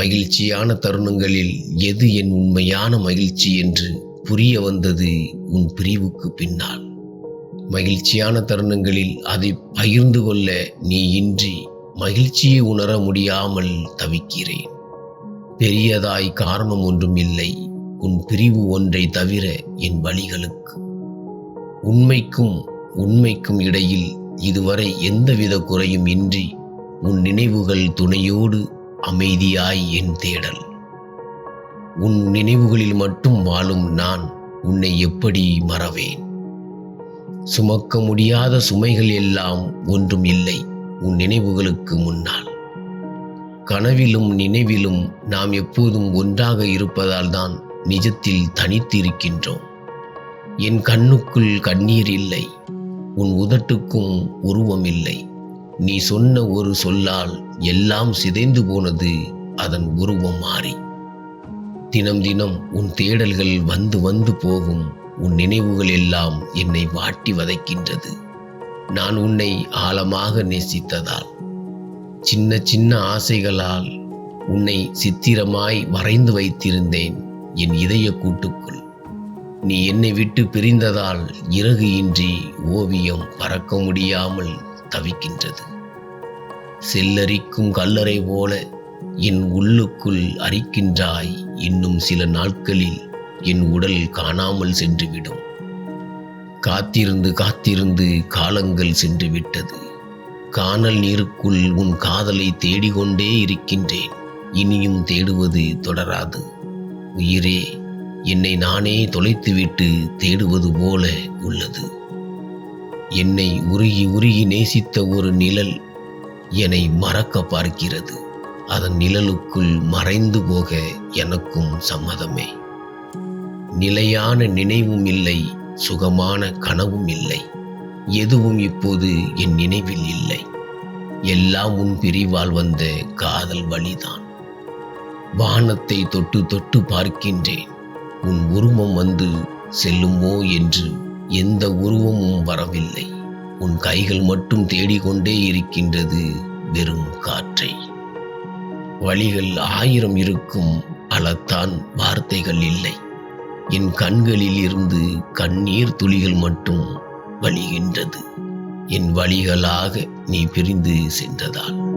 மகிழ்ச்சியான தருணங்களில் எது என் உண்மையான மகிழ்ச்சி என்று புரிய வந்தது உன் பிரிவுக்கு பின்னால். மகிழ்ச்சியான தருணங்களில் அதை பகிர்ந்து கொள்ள நீ இன்றி மகிழ்ச்சியை உணர முடியாமல் தவிக்கிறேன். பெரியதாய் காரணம் ஒன்றும் இல்லை உன் பிரிவு ஒன்றை தவிர என் வழிகளுக்கு. உண்மைக்கும் உண்மைக்கும் இடையில் இதுவரை எந்தவித குறையும் இன்றி உன் நினைவுகள் துணையோடு அமைதியாய் என் தேடல். உன் நினைவுகளில் மட்டும் வாழும் நான் உன்னை எப்படி மறவேன்? சுமக்க முடியாத சுமைகள் எல்லாம் ஒன்றும் இல்லை உன் நினைவுகளுக்கு முன்னால். கனவிலும் நினைவிலும் நாம் எப்போதும் ஒன்றாக இருப்பதால் தான் நிஜத்தில் தனித்து இருக்கின்றோம் என் கண்ணுக்குள் கண்ணீர் இல்லை உன் உதட்டுக்கும் உருவம் இல்லை. நீ சொன்ன ஒரு சொல்லால் எல்லாம் சிதைந்து போனது அதன் உருவம் மாறி. தினம் தினம் உன் தேடல்கள் வந்து வந்து போகும் உன் நினைவுகள் எல்லாம் என்னை வாட்டி வதைக்கின்றது. நான் உன்னை ஆழமாக நேசித்ததால். சின்ன சின்ன ஆசைகளால் உன்னை சித்திரமாய் வரைந்து வைத்திருந்தேன் என் இதய கூட்டுக்குள். நீ என்னை விட்டு பிரிந்ததால் இறகு இன்றி ஓவியம் பறக்க முடியாமல் தவிக்கின்றது. செல்லரிக்கும் கல்லறை போல என் உள்ளுக்குள் அரிக்கின்றாய் இன்னும் சில நாட்களில் என் உடல் காணாமல் சென்றுவிடும். காத்திருந்து காத்திருந்து காலங்கள் சென்று விட்டது காணல் நீருக்குள் உன் காதலை தேடிக்கொண்டே இருக்கின்றேன். இனியும் தேடுவது தொடராது. உயிரே என்னை நானே தொலைத்துவிட்டு தேடுவது போல உள்ளது. என்னை உருகி உருகி நேசித்த ஒரு நிழல் என்னை மறக்க பார்க்கிறது. அதன் நிழலுக்குள் மறைந்து போக எனக்கும் சம்மதமே. நிலையான நினைவும் இல்லை சுகமான கனவும் இல்லை. எதுவும் இப்போது என் நினைவில் இல்லை. எல்லாம் உன் பிரிவால் வந்த காதல் வழிதான். வானத்தை தொட்டு தொட்டு பார்க்கின்றேன். உன் உருவம் வந்து செல்லுமோ என்று எந்த உருவமும் வரவில்லை. உன் கைகள் மட்டும் தேடிக்கொண்டே இருக்கின்றது வெறும் காற்றை. வழிகள் ஆயிரம் இருக்கும் அளத்தான் வார்த்தைகள் இல்லை. என் கண்களில் இருந்து கண்ணீர் துளிகள் மட்டும் வழிகின்றது. என் வழிகளாக நீ பிரிந்து சென்றதால்.